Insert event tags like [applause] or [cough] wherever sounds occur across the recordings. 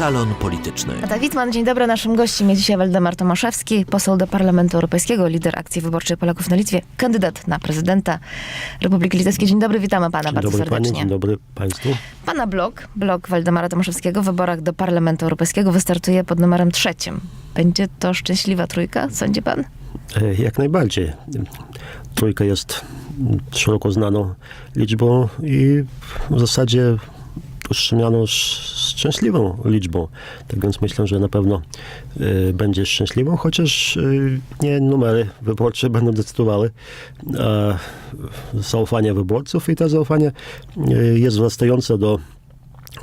Salon Polityczny. Ada Witman, dzień dobry. Naszym gościem jest dzisiaj Waldemar Tomaszewski, poseł do Parlamentu Europejskiego, lider akcji wyborczej Polaków na Litwie, kandydat na prezydenta Republiki Litewskiej. Dzień dobry, witamy pana Dzień bardzo dobry serdecznie. Pani, dzień dobry Państwu. Pana blog, blog Waldemara Tomaszewskiego w wyborach do Parlamentu Europejskiego wystartuje pod numerem trzecim. Będzie to szczęśliwa trójka, sądzi pan? E, Jak najbardziej. Trójka jest szeroko znaną liczbą i w zasadzie uszczęśliwioną szczęśliwą liczbą. Tak więc myślę, że na pewno e, będzie szczęśliwą, chociaż e, nie numery wyborcze [laughs] będą decydowały, a zaufanie wyborców i to zaufanie e, jest wzrastające do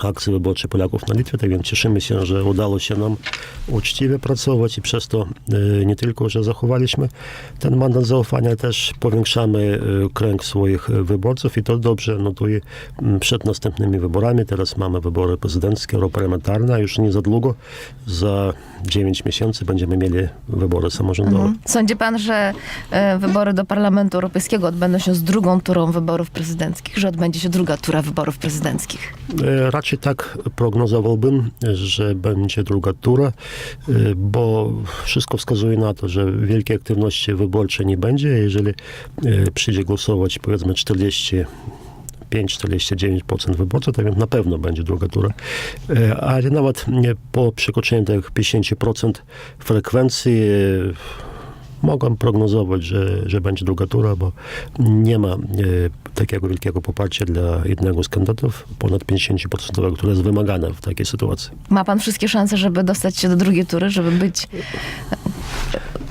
akcji wyborczej Polaków na Litwie, tak więc cieszymy się, że udało się nam uczciwie pracować i przez to e, nie tylko, że zachowaliśmy ten mandat zaufania, ale też powiększamy e, kręg swoich wyborców i to dobrze notuje przed następnymi wyborami. Teraz mamy wybory prezydenckie, europarlamentarne, a już nie za długo, za 9 miesięcy będziemy mieli wybory samorządowe. Mhm. Sądzi pan, że e, wybory do Parlamentu Europejskiego odbędą się z drugą turą wyborów prezydenckich, że odbędzie się druga tura wyborów prezydenckich? Raczej tak prognozowałbym, że będzie druga tura, e, bo wszystko wskazuje na to, że wielkiej aktywności wyborczej nie będzie. Jeżeli e, przyjdzie głosować powiedzmy 40 5-49% wyborców, tak więc na pewno będzie druga tura. E, Ale nawet po przekroczeniu tych 50% frekwencji mogę prognozować, że, że będzie druga tura, bo nie ma e, takiego wielkiego poparcia dla jednego z kandydatów, ponad 50%, które jest wymagane w takiej sytuacji. Ma pan wszystkie szanse, żeby dostać się do drugiej tury, żeby być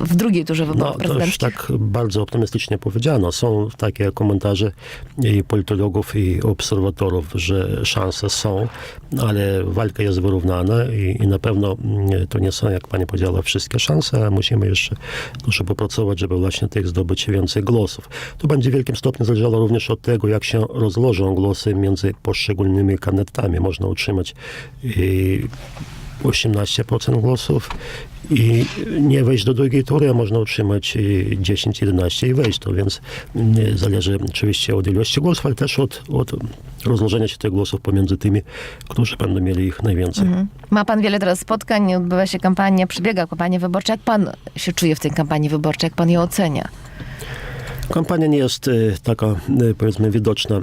w drugiej turze wyborów No, to już prezydenckich? tak bardzo optymistycznie powiedziano. Są takie komentarze i politologów, i obserwatorów, że szanse są, ale walka jest wyrównana i, i na pewno mm, to nie są, jak pani powiedziała, wszystkie szanse, a musimy jeszcze dużo popracować, żeby właśnie tych zdobyć więcej głosów. To będzie w wielkim stopniu zależało również od tego, jak się rozłożą głosy między poszczególnymi kandydatami. Można utrzymać i 18% głosów i nie wejść do drugiej tury, a można utrzymać y, 10-11 i wejść. To więc y, zależy oczywiście od ilości głosów, ale też od, od rozłożenia się tych głosów pomiędzy tymi, którzy będą mieli ich najwięcej. Mhm. Ma pan wiele teraz spotkań, odbywa się kampania, przebiega kampania wyborcza. Jak pan się czuje w tej kampanii wyborczej? Jak pan ją ocenia? Kampania nie jest y, taka, y, powiedzmy, widoczna y,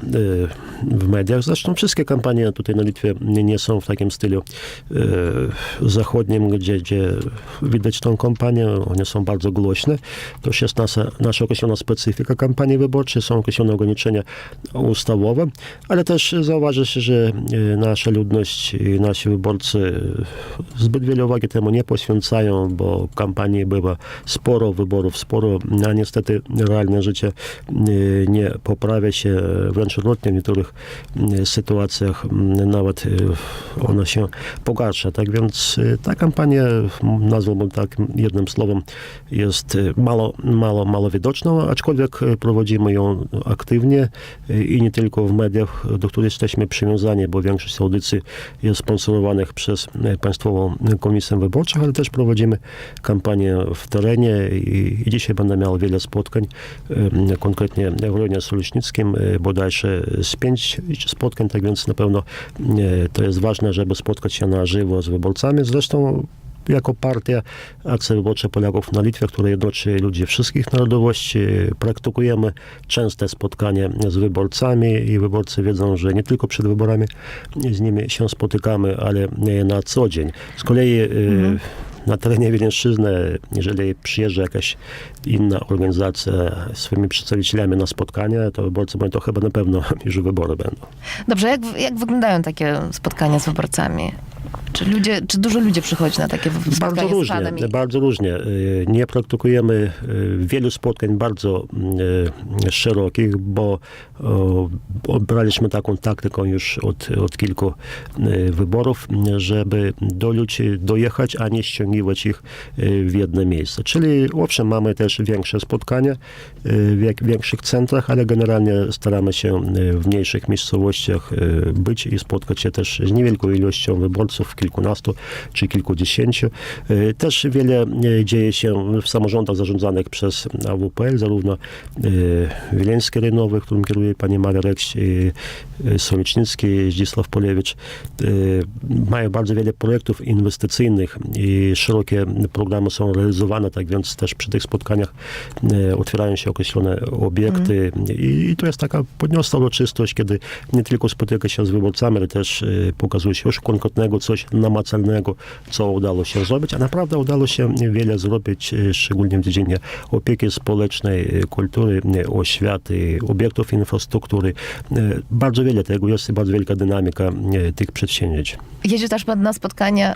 w mediach. Zresztą wszystkie kampanie tutaj na Litwie nie, są w takim stylu zachodnim, gdzie, gdzie widać tą kampanię. One są bardzo głośne. To już jest nasza, nasza określona specyfika kampanii wyborczej. Są określone ograniczenia ustawowe, ale też zauważy się, że nasza ludność i nasi wyborcy zbyt wiele uwagi temu nie poświęcają, bo w kampanii bywa sporo wyborów, sporo, a niestety realne życie y, nie poprawia się, wręcz odwrotnie w niektórych y, sytuacjach y, nawet y, ona się pogarsza. Tak więc y, ta kampania, nazwałbym tak jednym słowem, jest y, mało, mało, mało widoczna, aczkolwiek y, prowadzimy ją aktywnie y, i nie tylko w mediach, do których jesteśmy przywiązani, bo większość audycji jest sponsorowanych przez y, Państwową Komisję Wyborczą, ale też prowadzimy kampanię w terenie i, i dzisiaj będę miał wiele spotkań, y, konkretnie w rejonie Solicznickim, y, bodajże z pięć spotkań, tak więc na pewno y, to jest ważne, żeby spotkać się na żywo z wyborcami. Zresztą jako partia Akcja Wyborcza Polaków na Litwie, która jednoczy ludzi wszystkich narodowości, praktykujemy częste spotkanie z wyborcami i wyborcy wiedzą, że nie tylko przed wyborami z nimi się spotykamy, ale na co dzień. Z kolei y, na terenie Wileńszczyzny, jeżeli przyjeżdża jakaś inna organizacja swoimi przedstawicielami na spotkanie, to wyborcy mówią, to chyba na pewno [laughs] już wybory będą. Dobrze, jak, jak wyglądają takie spotkania z wyborcami? Czy, ludzie, czy dużo ludzi przychodzi na takie spotkania Bardzo różnie? I- bardzo różnie. Y, Nie praktykujemy y, wielu spotkań bardzo y, szerokich, bo obraliśmy taką taktyką już od, od kilku wyborów, żeby do ludzi dojechać, a nie ściągiwać ich w jedno miejsce. Czyli owszem, mamy też większe spotkania w większych centrach, ale generalnie staramy się w mniejszych miejscowościach być i spotkać się też z niewielką ilością wyborców w kilkunastu czy kilkudziesięciu. E, Też wiele e, dzieje się w samorządach zarządzanych przez AWPL, zarówno e, Wileńskie Rejnowe, którym kieruje pani Maria Rekś, Solicznicki, Zdzisław Polewicz. Mają bardzo wiele projektów inwestycyjnych i szerokie programy są realizowane, tak więc też przy tych spotkaniach otwierają się określone obiekty i, i to jest taka podniosła uroczystość, kiedy nie tylko spotyka się z wyborcami, ale też pokazuje się już konkretnego, coś namacalnego, co udało się zrobić, a naprawdę udało się wiele zrobić, e, szczególnie w dziedzinie opieki społecznej, e, kultury, e, oświaty, obiektów infrastruktury. Bardzo wiele tego jest i bardzo wielka dynamika tych przedsięwzięć. Jedzie też pan na spotkania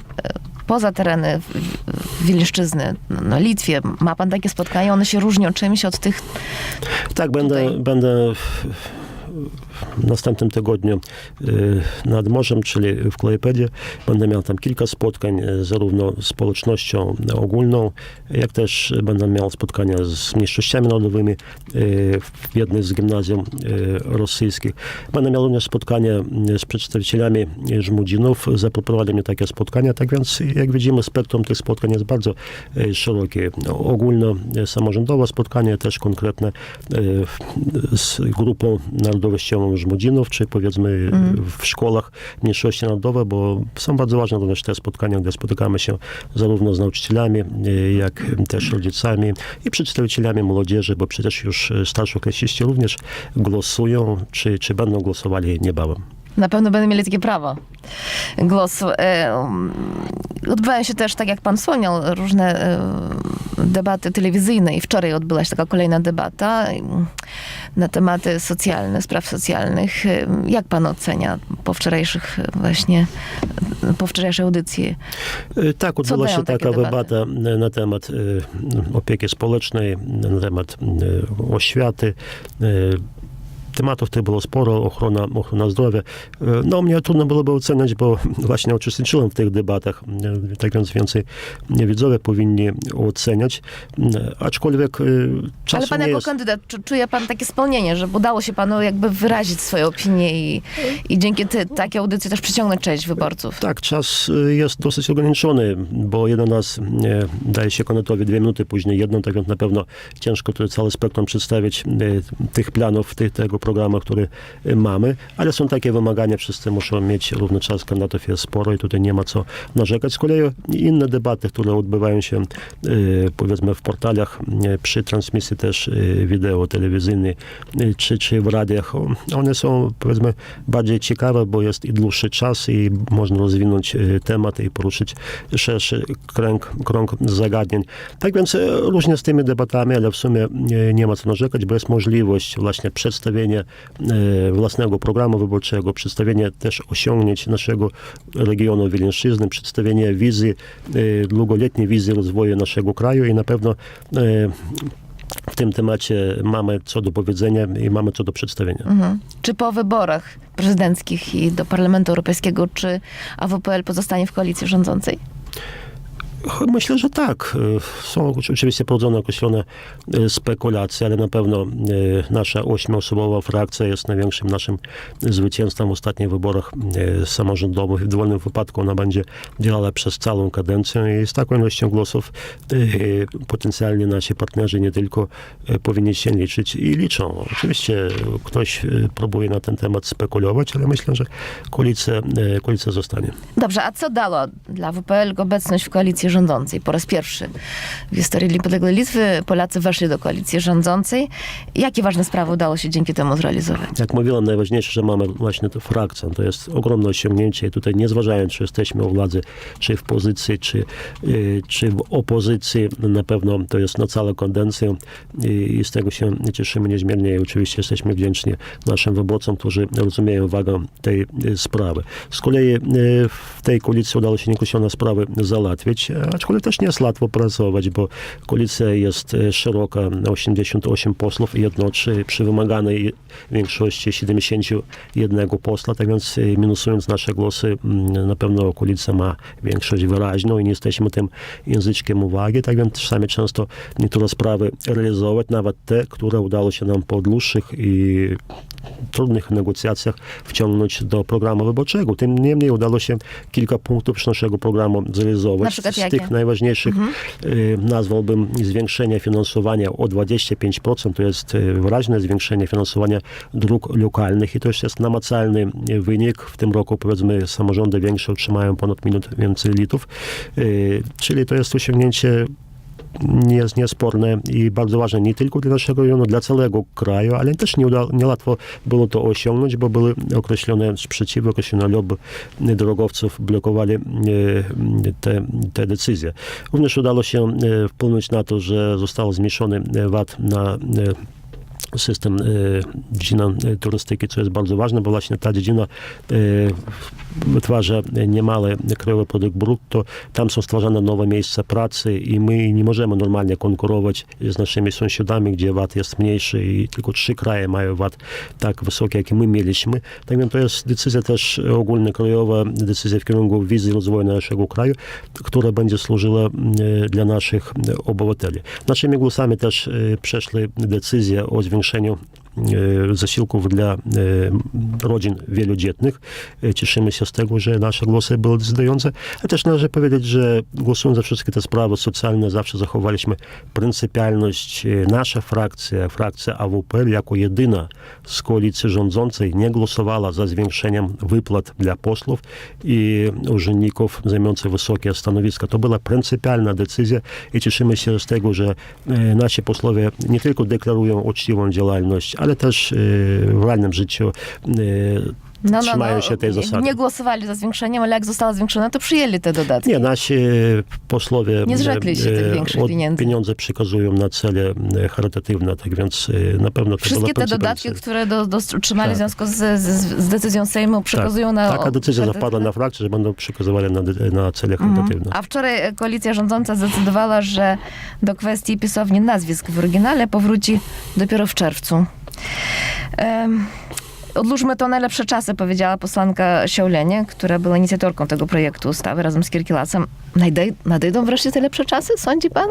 poza tereny w- w- Wileńszczyzny, no, na Litwie. Ma pan takie spotkania? One się różnią czymś od tych... Tak, będę, Tutaj. będę w następnym tygodniu y, nad morzem, czyli w Klejpedzie. Będę miał tam kilka spotkań, y, zarówno z społecznością ogólną, jak też będę miał spotkania z mniejszościami narodowymi y, w jednej z gimnazjum rosyjskich. Będę miał również spotkania y, z przedstawicielami Żmudzinów. Zaproponowali mnie takie spotkania, tak więc jak widzimy spektrum tych spotkań jest bardzo szerokie. Ogólno y, samorządowe spotkanie, też konkretne z grupą narodowościową Żmudzinów, czy powiedzmy w szkołach mniejszości narodowe, bo są bardzo ważne również te spotkania, gdzie spotykamy się zarówno z nauczycielami, y, jak też rodzicami i przedstawicielami młodzieży, bo przecież już y, starszoklasisty również głosują, czy, czy będą głosowali niebawem. Na pewno będą mieli takie prawo głosu. E, Odbywają się też, tak jak pan wspomniał, różne e, debaty telewizyjne i wczoraj odbyła się taka kolejna debata na tematy socjalne, spraw socjalnych. E, Jak pan ocenia po wczorajszych e, właśnie, e, po wczorajszej audycji? Y, Tak, odbyła się taka debata y, na temat y, opieki społecznej, na temat oświaty. Tematów tych było sporo, ochrona, ochrona zdrowia. Y, No, mnie trudno byłoby oceniać, bo [laughs] właśnie uczestniczyłem w tych debatach, y, tak więc więcej widzowie powinni oceniać. Y, Aczkolwiek czasu Ale pan jako jest. kandydat, czu- czuje pan takie spełnienie, że udało się panu jakby wyrazić swoje opinie i, i dzięki ty, takiej audycji też przyciągnąć część wyborców? Tak, czas jest dosyć ograniczony, bo jeden raz daje się kandydatowi dwie minuty, później jedną, tak więc na pewno ciężko tutaj całe spektrum przedstawić tych planów, tych, tego programu, który y, mamy, ale są takie wymagania, wszyscy muszą mieć równy czas, kandydatów jest sporo i tutaj nie ma co narzekać. Z kolei inne debaty, które odbywają się y, powiedzmy w portalach, y, przy transmisji też wideo telewizyjnej, czy, czy w radiach, one są powiedzmy bardziej ciekawe, bo jest i dłuższy czas i można rozwinąć temat i poruszyć szerszy krąg, krąg zagadnień. Tak więc różnie z tymi debatami, ale w sumie nie ma co narzekać, bo jest możliwość właśnie przedstawienia e, własnego programu wyborczego, przedstawienia też osiągnięć naszego regionu Wileńszczyzny, przedstawienia wizji, e, długoletniej wizji rozwoju naszego kraju i na pewno e, w tym temacie mamy co do powiedzenia i mamy co do przedstawienia. Mhm. Czy po wyborach prezydenckich i do Parlamentu Europejskiego, czy AWPL pozostanie w koalicji rządzącej? Myślę, że tak. Są oczywiście prowadzone określone e, spekulacje, ale na pewno e, nasza ośmioosobowa frakcja jest największym naszym zwycięstwem w ostatnich wyborach e, samorządowych. W dowolnym wypadku ona będzie działała przez całą kadencję i z taką ilością głosów e, potencjalnie nasi partnerzy nie tylko e, powinni się liczyć i liczą. Oczywiście ktoś e, próbuje na ten temat spekulować, ale myślę, że koalicja, e, koalicja zostanie. Dobrze, a co dała dla WPL obecność w rządzącej? Po raz pierwszy w historii niepodległej Litwy Polacy weszli do koalicji rządzącej. Jakie ważne sprawy udało się dzięki temu zrealizować? Jak mówiłem, najważniejsze, że mamy właśnie tę frakcję. To jest ogromne osiągnięcie i tutaj nie zważając, czy jesteśmy u władzy, czy w pozycji, czy, y, czy w opozycji, na pewno to jest na całą kadencję i, i z tego się cieszymy niezmiernie i oczywiście jesteśmy wdzięczni naszym wyborcom, którzy rozumieją wagę tej y, sprawy. Z kolei y, w tej koalicji udało się niekreślone sprawy załatwić, aczkolwiek też nie jest łatwo pracować, bo koalicja jest y, szeroka, 88 posłów i jednoczy przy wymaganej większości 71 posła, tak więc y, minusując nasze głosy, na pewno koalicja ma większość wyraźną i nie jesteśmy tym języczkiem uwagi, tak więc czasami często niektóre sprawy realizować, nawet te, które udało się nam po dłuższych i trudnych negocjacjach wciągnąć do programu wyborczego. Tym niemniej udało się kilka punktów z naszego programu zrealizować. Na z jakie? tych najważniejszych y, nazwałbym zwiększenie finansowania o 25%. To jest y, wyraźne zwiększenie finansowania dróg lokalnych i to już jest namacalny wynik. W tym roku powiedzmy samorządy większe otrzymają ponad minut więcej litrów. Y, Czyli to jest osiągnięcie jest niesporne i bardzo ważne nie tylko dla naszego rejonu, dla całego kraju, ale też nie, niełatwo było to osiągnąć, bo były określone sprzeciwy, określone lobby drogowców blokowali e, te, te decyzje. Również udało się e, wpłynąć na to, że został zmniejszony VAT na e, system e, dziedzina e, turystyki, co jest bardzo ważne, bo właśnie ta dziedzina e, wytwarza niemały krajowy produkt brutto, tam są stwarzane nowe miejsca pracy i my nie możemy normalnie konkurować z naszymi sąsiadami, gdzie VAT jest mniejszy i tylko trzy kraje mają VAT tak wysoki, jaki my mieliśmy. Tak więc to jest decyzja też ogólnokrajowa, decyzja w kierunku wizji rozwoju naszego kraju, która będzie służyła dla naszych obywateli. Naszymi głosami też przeszły decyzje o zwiększeniu e, zasiłków dla e, rodzin wielodzietnych. E, Cieszymy się z tego, że nasze głosy były decydujące. A też należy powiedzieć, że głosując za wszystkie te sprawy socjalne, zawsze zachowaliśmy pryncypialność. E, Nasza frakcja, frakcja AWP, jako jedyna z koalicji rządzącej, nie głosowała za zwiększeniem wypłat dla posłów i urzędników zajmujących wysokie stanowiska. To była pryncypialna decyzja i cieszymy się z tego, że e, nasi posłowie nie tylko deklarują uczciwą działalność, ale też e, w realnym życiu e, No, trzymają się tej zasady. Nie głosowali za zwiększeniem, ale jak zostało zwiększone, to przyjęli te dodatki. Nie, nasi e, posłowie Nie zrzekli się tych większych pieniędzy. pieniądze przekazują na cele charytatywne, tak więc na pewno Wszystkie te dodatki, które do, do, otrzymali Tak. w związku z, z, z decyzją Sejmu, przekazują tak, na... Taka decyzja zapadła na frakcję, że będą przekazywali na, na cele Mhm. charytatywne. A wczoraj koalicja rządząca zdecydowała, że do kwestii pisowni nazwisk w oryginale powróci dopiero w czerwcu. Odłóżmy to najlepsze czasy, powiedziała posłanka Siaulenie, która była inicjatorką tego projektu ustawy razem z Kirkilasem. Nadej, nadejdą wreszcie te lepsze czasy, sądzi pan?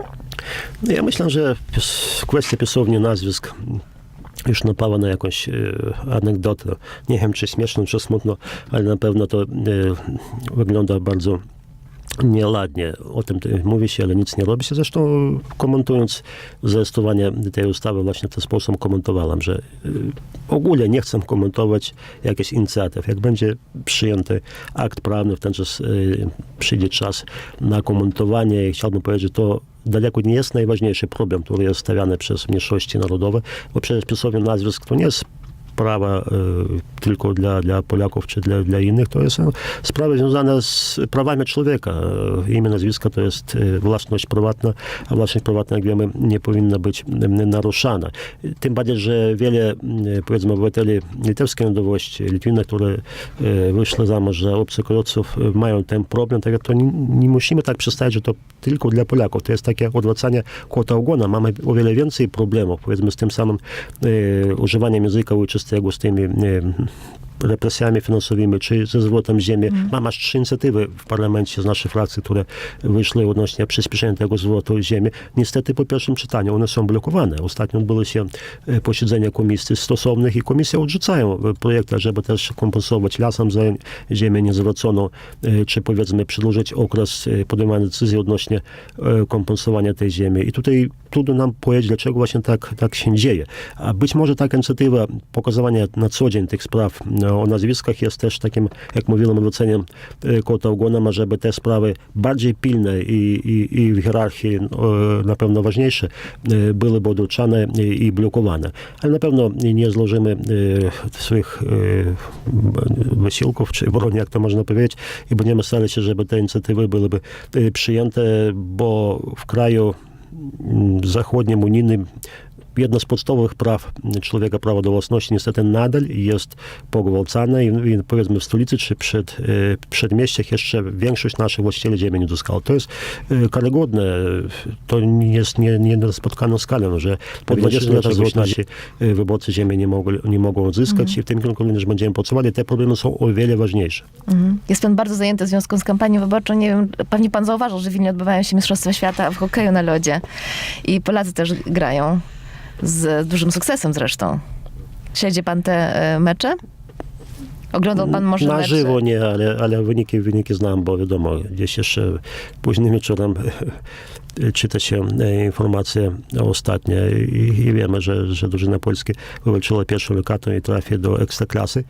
No Ja myślę, że kwestia pisowni nazwisk już napawa na jakąś e, anegdotę. Nie wiem, czy śmieszną, czy smutno, ale na pewno to e, wygląda bardzo nieladnie. O tym ty- mówi się, ale nic nie robi się. Zresztą komentując zastosowanie tej ustawy właśnie w ten sposób komentowałem, że y, ogólnie nie chcę komentować jakichś inicjatyw. Jak będzie przyjęty akt prawny, w ten czas y, przyjdzie czas na komentowanie i chciałbym powiedzieć, to daleko nie jest najważniejszy problem, który jest stawiany przez mniejszości narodowe, bo przecież pisownie nazwisk to nie jest prawa e, tylko dla, dla Polaków czy dla, dla innych, to jest sprawy związane z prawami człowieka. E, Imię, nazwisko to jest e, własność prywatna, a własność prywatna, jak wiemy, nie powinna być naruszana. Tym bardziej, że wiele, powiedzmy, obywateli litewskiej narodowości, Litwiny, które wyszły za mąż za obcokrajowców, mają ten problem, tak to nie, nie musimy tak przedstawiać, że to tylko dla Polaków. To jest takie odwracanie kota ogona. Mamy o wiele więcej problemów, powiedzmy, z tym samym używaniem języka ojczystego, tego z tymi represjami finansowymi, czy ze zwrotem ziemi. Mam aż trzy inicjatywy w parlamencie z naszej frakcji, które wyszły odnośnie przyspieszenia tego zwrotu ziemi. Niestety po pierwszym czytaniu one są blokowane. Ostatnio odbyły się e, posiedzenia komisji stosownych i komisje odrzucają e, projekty, żeby też kompensować lasem za ziemię niezwróconą, e, czy powiedzmy przedłużyć okres podejmowania decyzji odnośnie kompensowania tej ziemi. I tutaj trudno nam powiedzieć, dlaczego właśnie tak, tak się dzieje. A być może taka inicjatywa pokazywania na co dzień tych spraw no, o nazwiskach jest też takim, jak mówiłem, odwróceniem e, kota ogonem, żeby te sprawy bardziej pilne i, i, i w hierarchii e, na pewno ważniejsze e, byłyby odwrócane i, blokowane. Ale na pewno nie złożymy swoich wysiłków, czy broni, jak to można powiedzieć, i będziemy starali się, żeby te inicjatywy byłyby przyjęte, bo w kraju mm, zachodnim, unijnym jedno z podstawowych praw człowieka, prawo do własności, niestety nadal jest pogwałcane i, i powiedzmy w stolicy czy przed, e, przedmieściach jeszcze większość naszych właścicieli ziemi nie uzyskała. To jest e, karygodne. To nie jest nie, nie na spotkaną skalę, że po 20 latach nasi e, wyborcy ziemi nie, mogli, nie mogą uzyskać i w tym kierunku również będziemy pracowali. Te problemy są o wiele ważniejsze. Mhm. Jest pan bardzo zajęty w związku z kampanią wyborczą. Nie wiem, pewnie pan zauważył, że w Wilnie odbywają się Mistrzostwa Świata w hokeju na lodzie. I Polacy też grają. Z dużym sukcesem zresztą. Śledzi pan te e, mecze? Oglądał pan może Na mecze? żywo nie, ale, ale wyniki, wyniki znam, bo wiadomo, gdzieś jeszcze późnym wieczorem [laughs] czyta się e, informacje ostatnie i, i wiemy, że, że drużyna Polski wywalczyła pierwszą lokatę i trafi do ekstraklasy.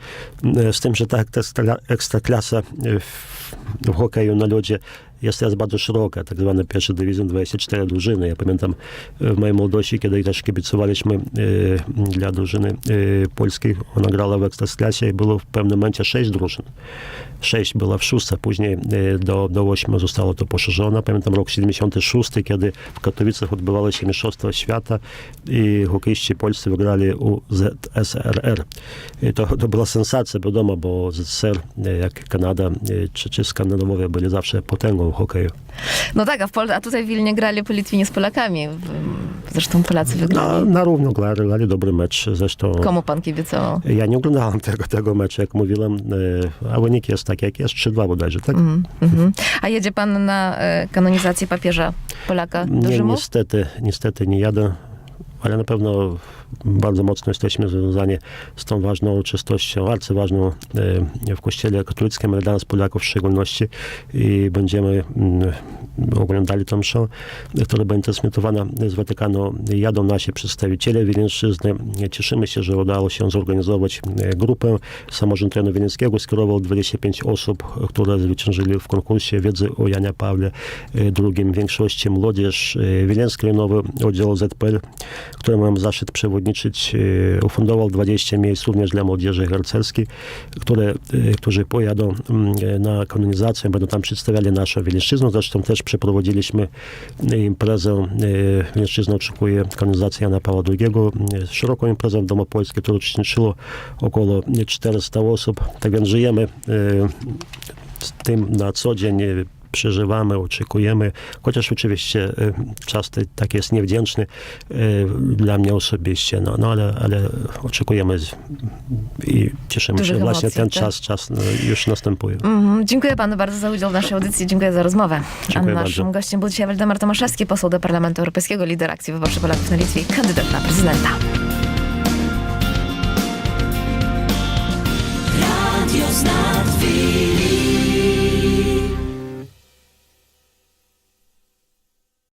E, Z tym, że ta ekstra- ekstraklasa w, w hokeju na lodzie jest teraz bardzo szeroka, tak zwany pierwszy dywizjon, 24 drużyny. Ja pamiętam e, w mojej młodości, kiedy też kibicowaliśmy e, dla drużyny e, polskiej, ona grała w ekstraklasie i było w pewnym momencie 6 drużyn. 6 było w szóstce, później e, do, do 8 zostało to poszerzone. Pamiętam rok 76, kiedy w Katowicach odbywały się Mistrzostwa Świata i hokeiści polscy wygrali u ZSRR. I to, to była sensacja, wiadomo, bo ZSRR, e, jak Kanada e, czy, czy Skandynawowie byli zawsze potęgą No tak, a, w Pol- a tutaj w Wilnie grali po Litwinie z Polakami. Zresztą Polacy Na, wygrali. na równo grali, grali dobry mecz. Zresztą Komu pan kibicował? ja nie oglądałem tego, tego meczu, jak mówiłem, e, a wynik jest taki, jak jest, 3-2 bodajże, tak? Mhm, mhm. A jedzie pan na e, kanonizację papieża Polaka do Nie, Rzymu? niestety, niestety nie jadę, ale na pewno bardzo mocno jesteśmy związani z tą ważną uroczystością, arcyważną e, w Kościele katolickim, ale dla nas Polaków w szczególności i będziemy mm, oglądali tę mszę, która będzie transmitowana z Watykanu. Jadą nasi przedstawiciele Wileńszczyzny. Cieszymy się, że udało się zorganizować e, grupę. Samorząd Rejonu Wileńskiego skierował 25 osób, które zwyciężyli w konkursie wiedzy o Janie Pawle II. W większości młodzież. E, Wileński Rejonowy Oddział ZPL, który mam zaszczyt przewodniczyć, e, ufundował 20 miejsc również dla młodzieży harcerskiej, które, e, którzy pojadą mm, na kanonizację, będą tam przedstawiali naszą Wileńszczyznę. Zresztą też przeprowadziliśmy e, imprezę. Wileńszczyzna oczekuje kanonizacji Jana Pawła II. Szeroką imprezę w Domu Polskim, którą uczestniczyło około 400 osób. Tak więc żyjemy z tym na co dzień. Przeżywamy, oczekujemy, chociaż oczywiście e, czas taki jest niewdzięczny e, dla mnie osobiście, no, no ale, ale oczekujemy i cieszymy Dużych się. Właśnie emocji, ten tak? czas, czas no, już następuje. Mhm. Dziękuję panu bardzo za udział w naszej audycji. Dziękuję za rozmowę. Dziękuję A naszym bardzo. gościem był dzisiaj Waldemar Tomaszewski, poseł do Parlamentu Europejskiego, lider akcji wyborczej Polaków na Litwie i kandydat na prezydenta. Radio.